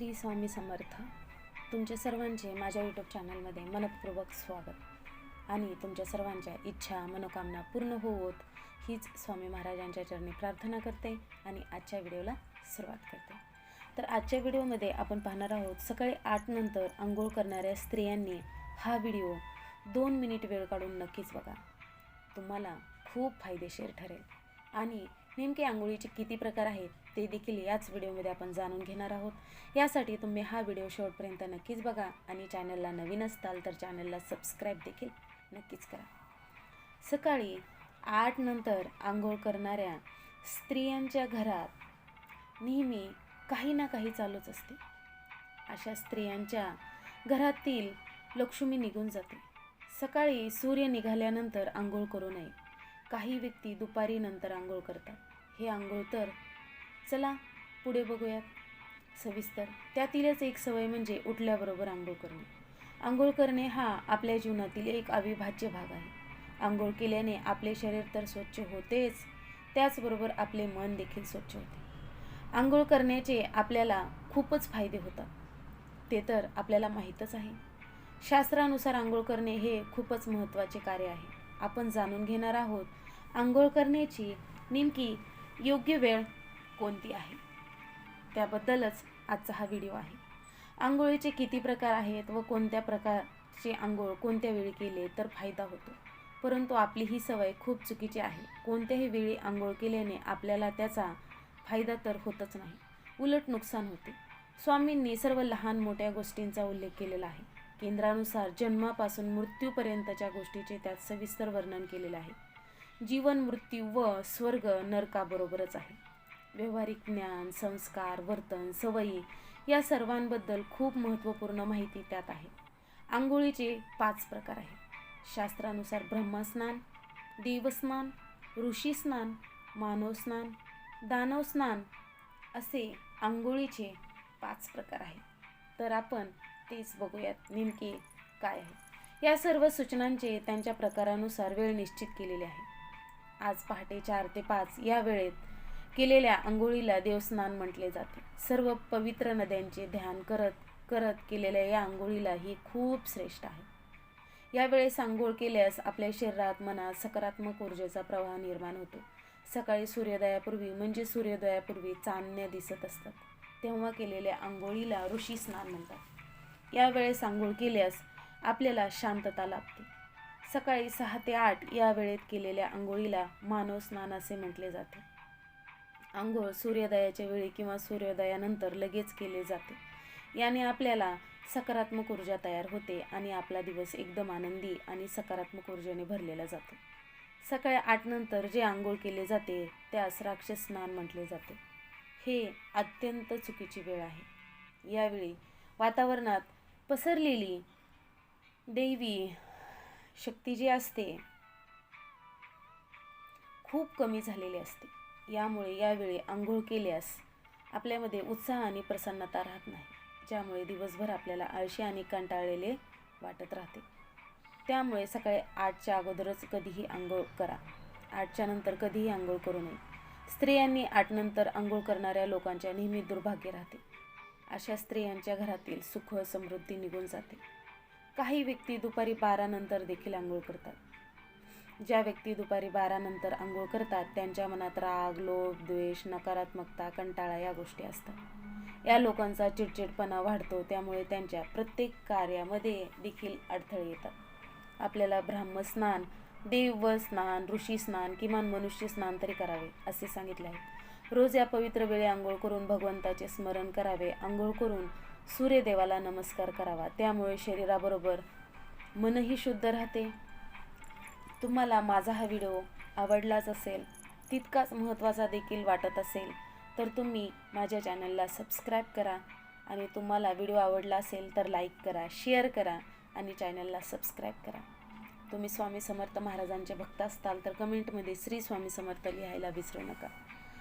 श्री स्वामी समर्थ. तुमच्या सर्वांचे माझ्या यूट्यूब चॅनलमध्ये मनपूर्वक स्वागत. आणि तुमच्या सर्वांच्या इच्छा मनोकामना पूर्ण होवोत हीच स्वामी महाराजांच्या चरणी प्रार्थना करते आणि आजच्या व्हिडिओला सुरुवात करते. तर आजच्या व्हिडिओमध्ये आपण पाहणार आहोत सकाळी आठ नंतर आंघोळ करणाऱ्या स्त्रियांनी हा व्हिडिओ दोन मिनिट वेळ काढून नक्कीच बघा. तुम्हाला खूप फायदेशीर ठरेल. आणि नेमके आंघोळीचे किती प्रकार आहेत ते देखील याच व्हिडिओमध्ये आपण जाणून घेणार आहोत. यासाठी तुम्ही हा व्हिडिओ शेवटपर्यंत नक्कीच बघा आणि चॅनलला नवीन असताल तर चॅनलला सबस्क्राईब देखील नक्कीच करा. सकाळी आठ नंतर आंघोळ करणाऱ्या स्त्रियांच्या घरात नेहमी काही ना काही चालूच असते. अशा स्त्रियांच्या घरातील लक्ष्मी निघून जाते. सकाळी सूर्य निघाल्यानंतर आंघोळ करू नये. काही व्यक्ती दुपारी नंतर आंघोळ करतात. हे आंघोळ तर चला पुढे बघूयात. सविस्तर त्यातीलच एक सवय म्हणजे उठल्याबरोबर आंघोळ करणे. आंघोळ करणे हा आपल्या जीवनातील एक अविभाज्य भाग आहे. आंघोळ केल्याने आपले शरीर तर स्वच्छ होतेच त्याचबरोबर आपले मन देखील स्वच्छ होते. आंघोळ करण्याचे आपल्याला खूपच फायदे होतात. ते तर आपल्याला माहीतच आहे. शास्त्रानुसार आंघोळ करणे हे खूपच महत्त्वाचे कार्य आहे. आपण जाणून घेणार आहोत. आंघोळ करण्याची नेमकी योग्य वेळ कोणती आहे? त्याबद्दलच आजचा हा व्हिडिओ आहे. आंघोळीचे किती प्रकार आहेत व कोणत्या प्रकारचे आंघोळ कोणत्या वेळी केले तर फायदा होतो? परंतु आपली ही सवय खूप चुकीची आहे. कोणत्याही वेळी आंघोळ केल्याने आपल्याला त्याचा फायदा तर होतच नाही. उलट नुकसान होते. स्वामींनी सर्व लहान मोठ्या गोष्टींचा उल्लेख केलेला आहे. केंद्रानुसार जन्मापासून मृत्यूपर्यंतच्या गोष्टीचे त्यात सविस्तर वर्णन केलेले आहे. जीवन मृत्यू व स्वर्ग नरकाबरोबरच आहे. व्यवहारिक ज्ञान संस्कार वर्तन सवयी या सर्वांबद्दल खूप महत्त्वपूर्ण माहिती त्यात आहे. आंघोळीचे पाच प्रकार आहेत. शास्त्रानुसार ब्रह्मस्नान देवस्नान ऋषीस्नान मानवस्नान दानवस्नान असे आंघोळीचे पाच प्रकार आहेत. तर आपण तेच बघूयात नेमकी काय आहे. या सर्व सूचनांचे त्यांच्या प्रकारानुसार वेळ निश्चित केलेली आहे. आज पहाटे चार ते पाच या वेळेत केलेल्या आंघोळीला देवस्नान म्हटले जाते. सर्व पवित्र नद्यांचे ध्यान करत करत केलेल्या या आंघोळीला ही खूप श्रेष्ठ आहे. यावेळेस आंघोळ केल्यास आपल्या शरीरात मनात सकारात्मक ऊर्जेचा प्रवाह निर्माण होतो. सकाळी सूर्योदयापूर्वी म्हणजे सूर्योदयापूर्वी चांदण्या दिसत असतात. तेव्हा केलेल्या आंघोळीला ऋषी स्नान म्हणतात. यावेळेस आंघोळ केल्यास आपल्याला शांतता लाभते. सकाळी सहा ते आठ या वेळेत केलेल्या आंघोळीला मानव स्नान असे म्हटले जाते. आंघोळ सूर्योदयाच्या वेळी किंवा सूर्योदयानंतर लगेच केले जाते. याने आपल्याला सकारात्मक ऊर्जा तयार होते आणि आपला दिवस एकदम आनंदी आणि सकारात्मक ऊर्जेने भरलेला जातो. सकाळी आठ नंतर जे आंघोळ केले जाते त्यास राक्षस स्नान म्हटले जाते. हे अत्यंत चुकीची वेळ आहे. यावेळी वातावरणात पसरलेली दैवी शक्ती जी असते खूप कमी झालेली असते. यामुळे यावेळी आंघोळ केल्यास आपल्यामध्ये उत्साह आणि प्रसन्नता राहत नाही ज्यामुळे दिवसभर आपल्याला आळशी आणि कंटाळलेले वाटत राहते. त्यामुळे सकाळी आठच्या अगोदरच कधीही आंघोळ करा. आठच्या नंतर कधीही आंघोळ करू नये. स्त्रियांनी आठनंतर आंघोळ करणाऱ्या लोकांच्या नेहमी दुर्भाग्य राहते. अशा स्त्रियांच्या घरातील सुख समृद्धी निघून जाते. काही व्यक्ती दुपारी बारानंतर देखील आंघोळ करतात. ज्या व्यक्ती दुपारी बारानंतर आंघोळ करतात त्यांच्या मनात राग लोभ द्वेष नकारात्मकता कंटाळा या गोष्टी असतात. या लोकांचा चिडचिडपणा वाढतो त्यामुळे त्यांच्या प्रत्येक कार्यामध्ये देखील अडथळे येतात. आपल्याला ब्राह्मस्नान देव स्नान ऋषी स्नान किमान मनुष्य स्नान तरी करावे असे सांगितले आहे. रोज या पवित्र वेळी आंघोळ करून भगवंताचे स्मरण करावे. आंघोळ करून सूर्यदेवाला नमस्कार करावा. त्यामुळे शरीराबरोबर मनही शुद्ध राहते. तुम्हाला माझा हा व्हिडिओ आवडलाच असेल तितकाच महत्त्वाचा देखील वाटत असेल तर तुम्ही माझ्या चॅनलला सबस्क्राईब करा आणि तुम्हाला व्हिडिओ आवडला असेल तर लाईक करा शेअर करा आणि चॅनलला सबस्क्राईब करा. तुम्ही स्वामी समर्थ महाराजांचे भक्त असताल तर कमेंटमध्ये श्री स्वामी समर्थ लिहायला विसरू नका.